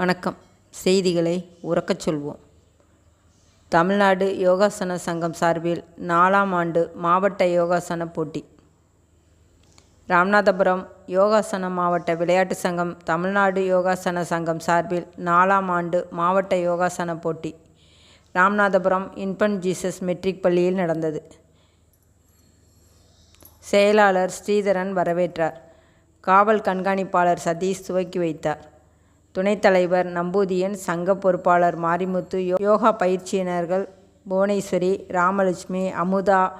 வணக்கம். செய்திகளை உறக்கச் சொல்வோம். தமிழ்நாடு யோகாசன சங்கம் சார்பில் நாலாம் ஆண்டு மாவட்ட யோகாசன போட்டி. ராமநாதபுரம் யோகாசன மாவட்ட விளையாட்டு சங்கம் தமிழ்நாடு யோகாசன சங்கம் சார்பில் நாலாம் ஆண்டு மாவட்ட யோகாசன போட்டி. ராமநாதபுரம் இன்ஃபன்ட் ஜீசஸ் மெட்ரிக் பள்ளியில் நடந்தது. செயலாளர் ஸ்ரீதரன் வரவேற்றார். காவல் கண்காணிப்பாளர் சதீஷ் துவக்கி வைத்தார். துணைத் தலைவர் நம்பூதியன் சங்க பொறுப்பாளர் மாரிமுத்து யோ- யோகா பயிற்சியினர்கள் புவனேஸ்வரி ராமலட்சுமி அமுதா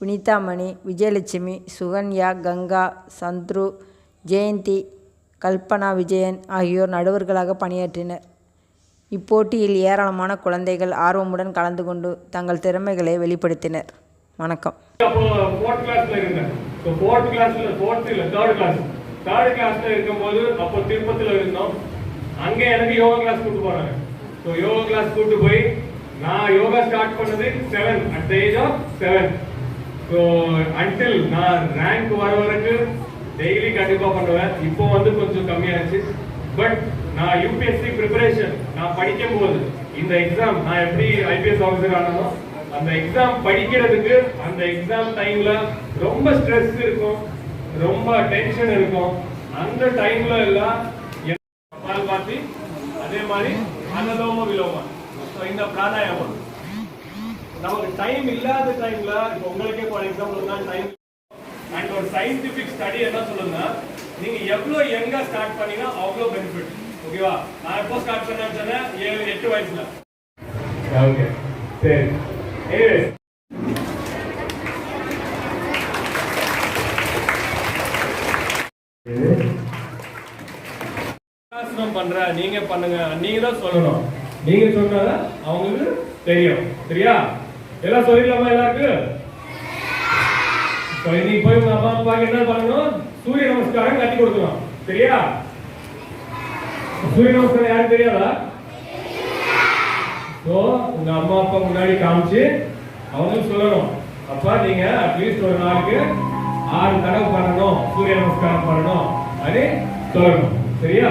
வினிதாமணி விஜயலட்சுமி சுகன்யா கங்கா சந்துரு ஜெயந்தி கல்பனா விஜயன் ஆகியோர் நடுவர்களாக பணியாற்றினர். இப்போட்டியில் ஏராளமான குழந்தைகள் ஆர்வமுடன் கலந்து கொண்டு தங்கள் திறமைகளை வெளிப்படுத்தினர். வணக்கம். தேர்ட் கிளாஸ்ல இருக்கும்போது அப்போ திருப்பத்தில் இருந்தோம். அங்க எனக்கு யோகா கிளாஸ் கூட்டு போனாங்க ஸோ யோகா கிளாஸ் கூட்டு போய் நான் யோகா ஸ்டார்ட் பண்ணது seven at the age of seven so until நான் ரேங்க் வர வரைக்கும் டெய்லி கண்டிப்பாக பண்ணுவேன். இப்போ வந்து கொஞ்சம் கம்மியாச்சு. பட் நான் யூபிஎஸ்சி ப்ரிப்பரேஷன் நான் படிக்கும் போது இந்த எக்ஸாம் நான் எப்படி ஐபிஎஸ் ஆஃபீஸர் ஆனதோ அந்த எக்ஸாம் படிக்கிறதுக்கு அந்த எக்ஸாம் டைம்ல ரொம்ப ஸ்ட்ரெஸ் இருக்கும். ரொம்ப டென்ஷன் இருக்கும். அந்த டைம்ல எல்லாம் கபால் அதே மாதிரி அனலோம விலோம ஸோ இந்த பிராணாயாமம். நமக்கு டைம் இல்லாத டைம்ல இப்போ உங்களுக்கே ஃபார் எக்ஸாம்பிள் தான் டைம் அண்ட் ஒரு சயின்டிபிக் ஸ்டடி என்ன சொல்லுங்க நீங்க எவ்வளவு எங்க ஸ்டார்ட் பண்ணீங்கன்னா அவ்வளவு பெனிஃபிட் ஓகேவா நான் எப்போ ஸ்டார்ட் பண்ணேன்னு சொன்னேன்? ஏழு எட்டு வயசுல. ஓகே சரி. ஏ ஆசனம் பண்ற நீங்க பண்ணுங்க நீங்க தான் சொல்லணும். நீங்க சொன்னாதான் அவங்களுக்கு தெரியும். சரியா? எல்லாம் சொல்லிடலாமா எல்லாருக்கும்? So, இன்னைக்கு போய் உங்க அம்மா அப்பாக்கு என்ன பண்ணணும்? சூரிய நமஸ்காரம் கட்டி கொடுக்கணும். சரியா? சூரிய நமஸ்காரம் யாருக்கு தெரியாதா? ஸோ உங்க அம்மா அப்பா முன்னாடி காமிச்சு அவங்களுக்கு சொல்லணும். அப்பா நீங்க அட்லீஸ்ட் ஒரு நாளுக்கு ஆறு தடவை பண்ணணும். சூரிய நமஸ்காரம் பண்ணணும். அது சொல்லணும். சரியா?